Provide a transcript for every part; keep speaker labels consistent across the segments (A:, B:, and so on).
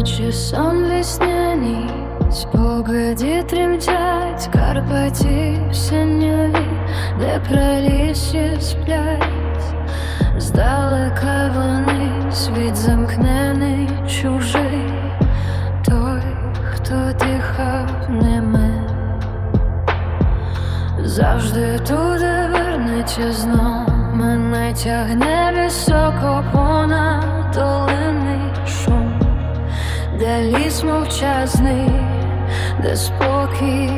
A: весня ніч, погляді тремтять Карпаті синьові, де пралісі сплять, здалека вони світ замкнений, чужий, той, хто дихав ними, завжди туди вернеться знов, мене тягне високо понад долинний шум де ліс мовчазний, де спокій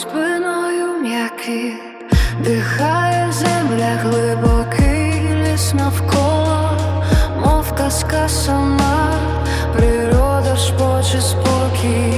A: спиною м'який, дихає земля глибокий, ліс навколо, мов казка сама, природа ж спокій.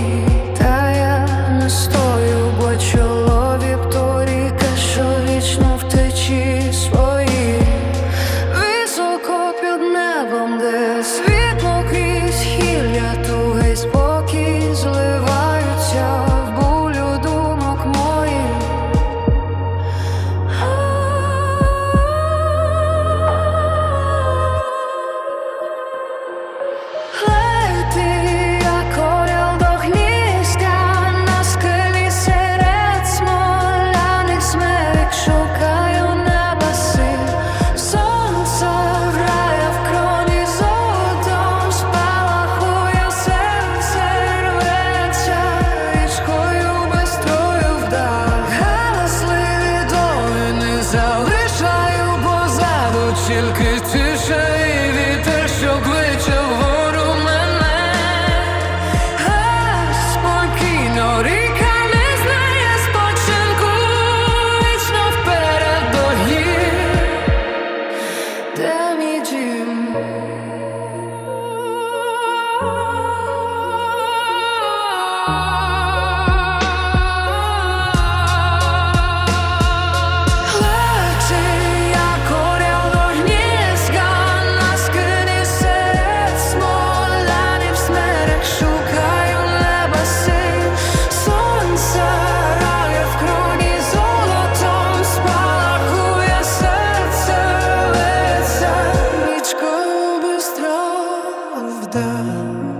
A: better. love.